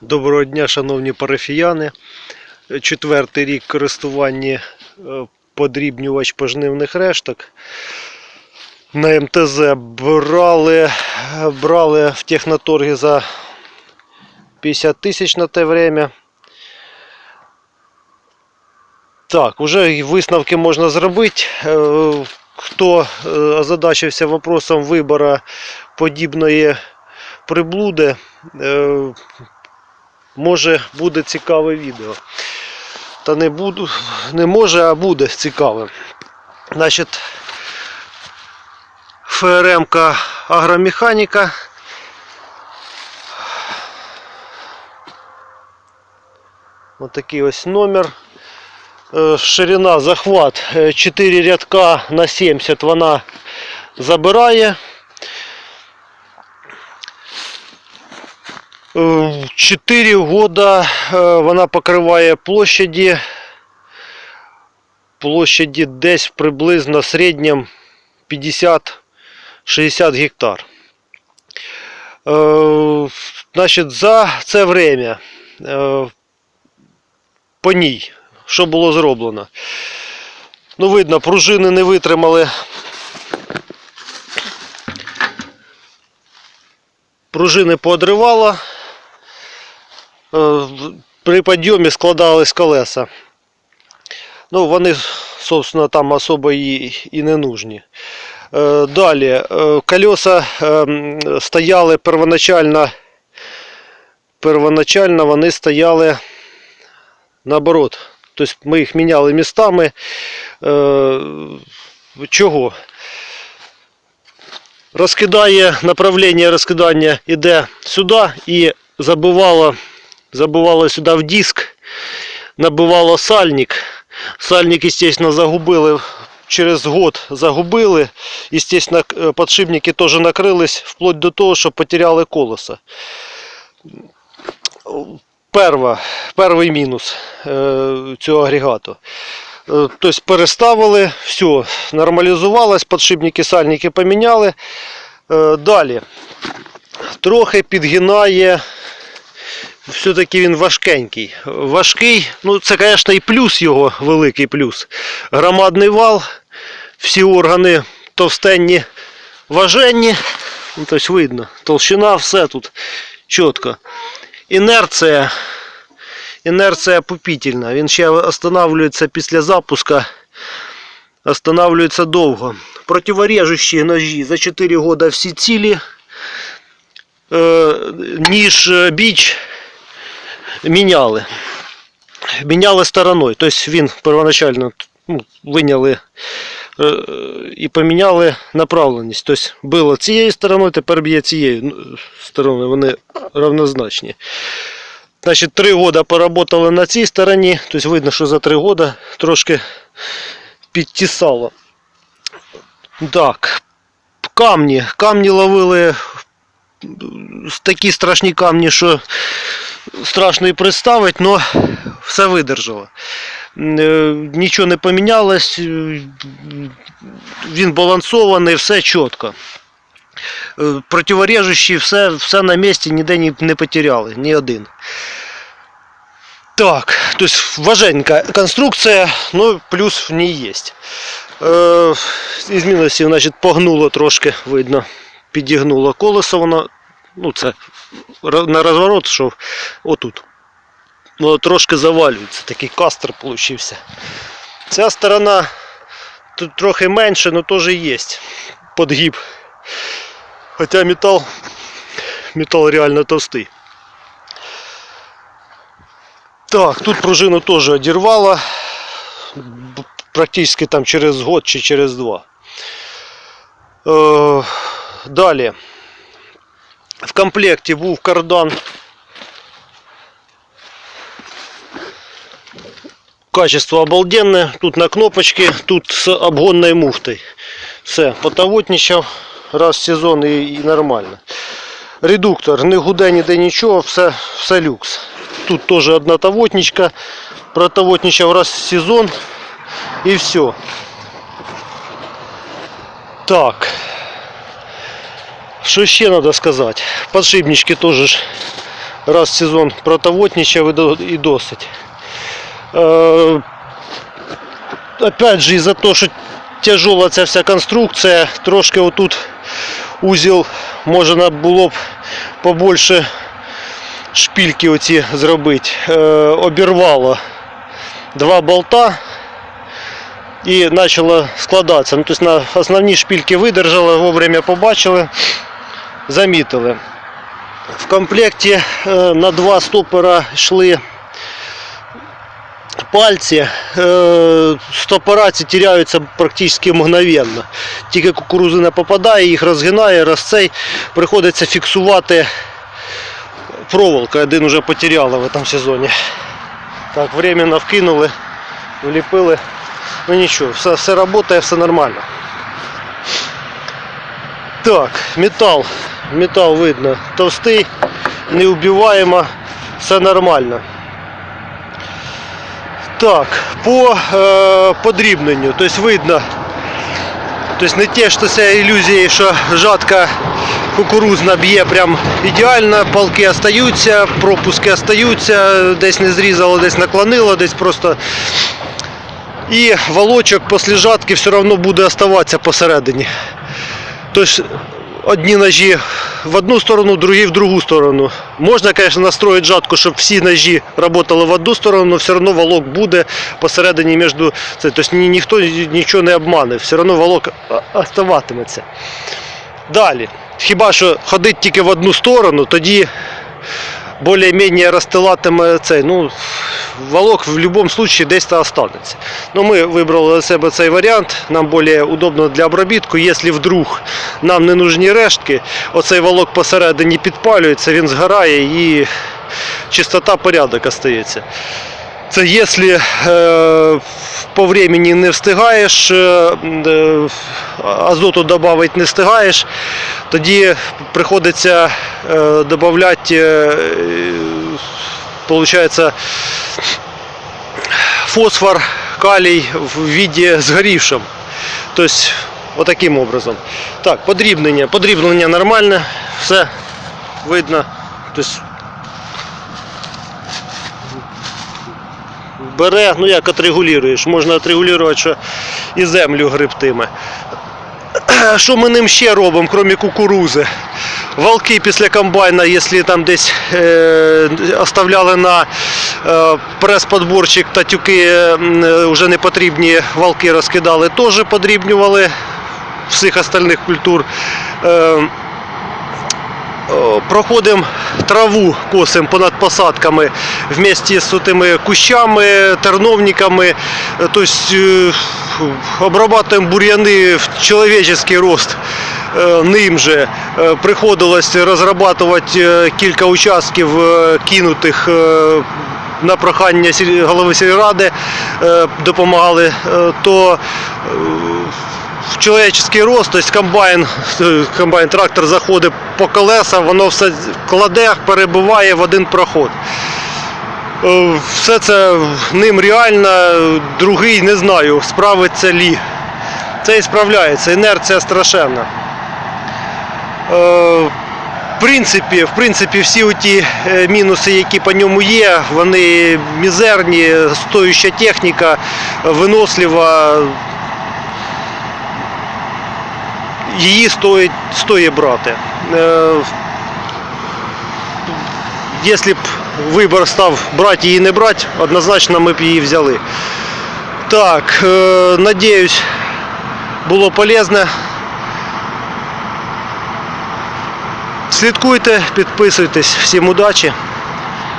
Доброго дня, шановні парафіяни. Четвертий рік користування е, подрібнювач пожнивних решток. На МТЗ брали, брали в техноторгі за 50 тисяч на те время. Так, вже висновки можна зробити. Е, Хто е, озадачився вопросом вибору подібної приблуди, може буде цікаве відео. Та не буду, не може, а буде цікаве. Значить, ФРМ агромеханіка. Ось такий ось номер. Е, Ширина захват е, 4 рядка на 70 вона забирає. 4 года е, вона покриває площаді. Площаді десь приблизно в середньому 50-60 гектар. Е, Значить, за це время е, по ній, що було зроблено. Ну, видно, пружини не витримали. Пружини поодривало. Е, При підйомі складались колеса. Ну, вони, собственно, там особо і, і не нужні. Е, Далі, е, колеса стояли первоначально, первоначально вони стояли наоборот. Тобто ми їх міняли містами. Чого? Розкидає направлення розкидання іде сюди і забивало, забивало сюди в диск, набивало сальник. Сальник, естественно, загубили через год загубили. Естественно, е, подшипники теж накрились вплоть до того, що потеряли колеса. Перва, перший мінус е, цього агрегату. Е, Тобто переставили, все, нормалізувалось, подшипники, сальники поміняли. Далі. Трохи підгинає. Все-таки він важкенький. Важкий, ну це, звісно, і плюс його, великий плюс. Громадний вал, всі органи товстенні, важенні. Ну, тобто видно, толщина, все тут чітко. Інерція. Інерція пупітельна. Він ще останавливається після запуска. Останавливається довго. Противорежущі ножі за 4 роки всі цілі. Е, ніж е, біч міняли. Міняли стороною. Тобто він первоначально ну, виняли е, і поміняли направленість. Тобто було цією стороною, тепер б'є цією ну, стороною. Вони равнозначні. Значить, три роки поработали на цій стороні. Тобто видно, що за три роки трошки підтісало. Так. Камні. Камні ловили такі страшні камні, що страшно і представити, але все видержало. Е, Нічого не помінялось, е, він балансований, все чітко. Е, Противорежущі, все, все на місці, ніде ні- не потеряли, ні один. Так, тобто важенька конструкція, ну плюс в ній є. Е, із мінусів, значить, погнуло трошки, видно, підігнуло колесо, воно, ну це на розворот, що отут. Ну, трошки завалюється, такий кастер получився. Ця сторона тут трохи менше, але теж є подгиб. Хоча метал, метал реально товстий. Так, тут пружину теж одірвало. Практично там через год чи через два. Е, далі. В комплекті був кардан. Качество обалденне. Тут на кнопочці, тут з обгонною муфтою. Все, потовотничав раз в сезон і, і нормально. Редуктор, не гуде ніде нічого, все, все люкс. Тут теж одна тавотничка. Протовотничав раз в сезон і все. Так. Що ще треба сказати? Подшипнички теж ж раз в сезон протовотничав і до- і досить. Е, опять же, із-за того, що тяжола ця вся конструкція, трошки отут узіл можна було б побольше шпільки оці зробити. Е, обірвало два болта і почало складатися. Ну, тобто на основні шпільки видержали, вовремя побачили, Замітили. В комплекті е, на два стопора йшли пальці. Е, Стопора ці теряються практично мгновенно. Тільки кукурузина попадає, їх розгинає, розцей. Приходиться фіксувати проволока. Один вже потеряли в цьому сезоні. Так, временно вкинули, вліпили. Ну нічого, все, все працює, все нормально. Так, метал. Метал видно товстий, неубиваемо, все нормально. Так, по е, подрібненню, тобто видно, тобто не те, що це ілюзії, що жатка кукурузна б'є прям ідеально, палки остаються, пропуски остаються, десь не зрізало, десь наклонило, десь просто. І волочок після жатки все одно буде оставатися посередині. Тобто одні ножі в одну сторону, другі в другу сторону. Можна, звісно, настроїти жатку, щоб всі ножі працювали в одну сторону, але все одно волок буде посередині між. Тобто ніхто нічого не обмане, все одно волок оставатиметься. Далі. Хіба що ходить тільки в одну сторону, тоді більш-менш розстилатиме цей. Ну, волок в будь-якому випадку десь та останеться. Ну, ми вибрали для себе цей варіант, нам більш удобно для обробітку. Якщо вдруг нам не нужні рештки, оцей волок посередині підпалюється, він згорає і чистота порядок остається. Це якщо е, по времени не встигаєш, е, е, азоту додати не встигаєш, тоді приходиться е, додати, е, получается, фосфор, калий в виде сгоревшем. То есть вот таким образом. Так, подрібнення. Подрібнення нормальне, все видно. То бере, ну як отрегулюєш, можна отрегулювати, що і землю грибтиме. Що ми ним ще робимо, крім кукурузи? Валки після комбайна, якщо там десь е, оставляли на е, прес-подборчик та тюки е, вже не потрібні валки розкидали, теж подрібнювали всіх остальних культур. Е, Проходимо траву, косимо понад посадками вместе з тими кущами, терновниками. Е, Тобто е, обрабатуємо бур'яни в чоловічий рост. Е, Ним же Е, приходилось розрабатувати е, кілька участків е, кинутих е, на прохання голови сільради е, допомагали, е, то е, в чоловічий рост, тобто комбайн, е, комбайн трактор заходить по колеса, воно все кладе, перебиває в один проход. Е, Все це ним реально, другий не знаю, справиться лі. Це і справляється, інерція страшенна. Е, В принципі, в принципі, всі ті мінуси, які по ньому є, вони мізерні, стоюча техніка, винослива. Її стоїть, стоїть брати. Е, Якщо б вибір став брати її не брати, однозначно ми б її взяли. Так, е, надіюсь, було полезно. Слідкуйте, підписуйтесь. Всім удачі!